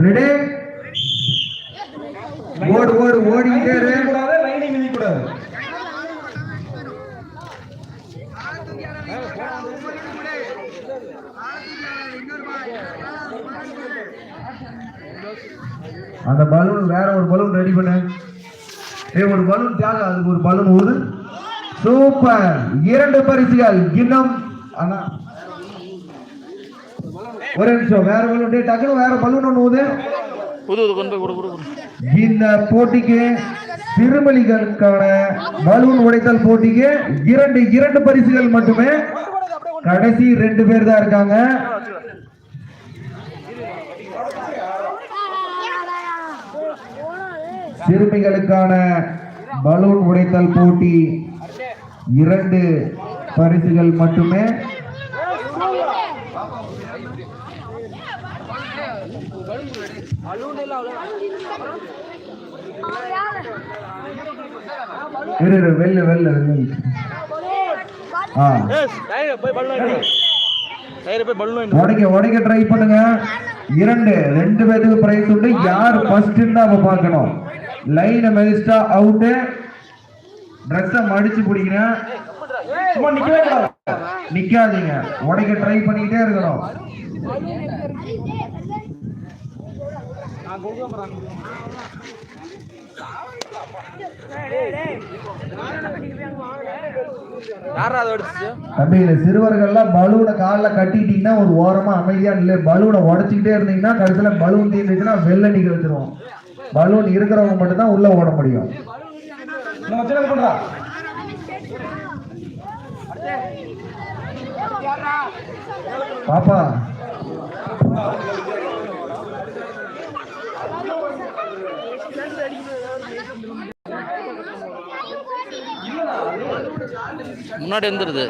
Ready ஓடு ஓடு ஓடிக்கிட்டே கூடாது லைனை மிதி கூடாது அந்த பலூன் வேற ஒரு பலூன் ரெடி பண்ணு. ஒரு பலூன் தியாகம் அதுக்கு ஒரு பலூன் ஊது. சூப்பர் இரண்டு பரிசுகள் இன்னும் அண்ணா ஒரு நிமிஷம் வேற பலூன் டேய் டக்குனு வேற பலூன் ஒன்று ஊது. புது கொண்டு போய் கொடு கொடு இந்த போட்டிக்கு திருமலிகளுக்கான பலூன் உடைத்தல் போட்டிக்கு இரண்டு இரண்டு பரிசுகள் மட்டுமே. கடைசி ரெண்டு பேர் தான் இருக்காங்க. சிறுமிகளுக்கான பலூன் உடைத்தல் போட்டி இரண்டு பரிசுகள் மட்டுமே. இரு வெள்ளு வெள்ளு வெள்ளு. ஆ. போய் பல்லு டயரை போய் பல்லு உடைக்க உடைக்க ட்ரை பண்ணுங்க. இரண்டு ரெண்டு பேருக்கு பிரைஸ் உண்டு. யார் ஃபர்ஸ்ட் நம்ம பார்க்கணும். லைனை மெதிஸ்டா அவுட்டு ட்ரெஸ்ஸை மடிச்சு பிடிக்கிறேன். சும்மா நிக்கவே கூடாது. நிக்காதீங்க. உடைக்க ட்ரை பண்ணிக்கிட்டே இருக்கணும். தம்பி இந்த சிறுவர்கள்லாம் பலூனை காலில் கட்டிட்டீங்கன்னா ஒரு ஓரமா அமைதியா இல்லை பலூனை உடச்சிக்கிட்டே இருந்தீங்கன்னா கடைசியில பலூன் தீர்ந்துச்சுன்னா வெளில நிக்க வச்சிருவோம். பலூன் இருக்கிறவங்க மட்டும்தான் உள்ள ஓட முடியும். பாப்பா. முன்னாடி எந்திருது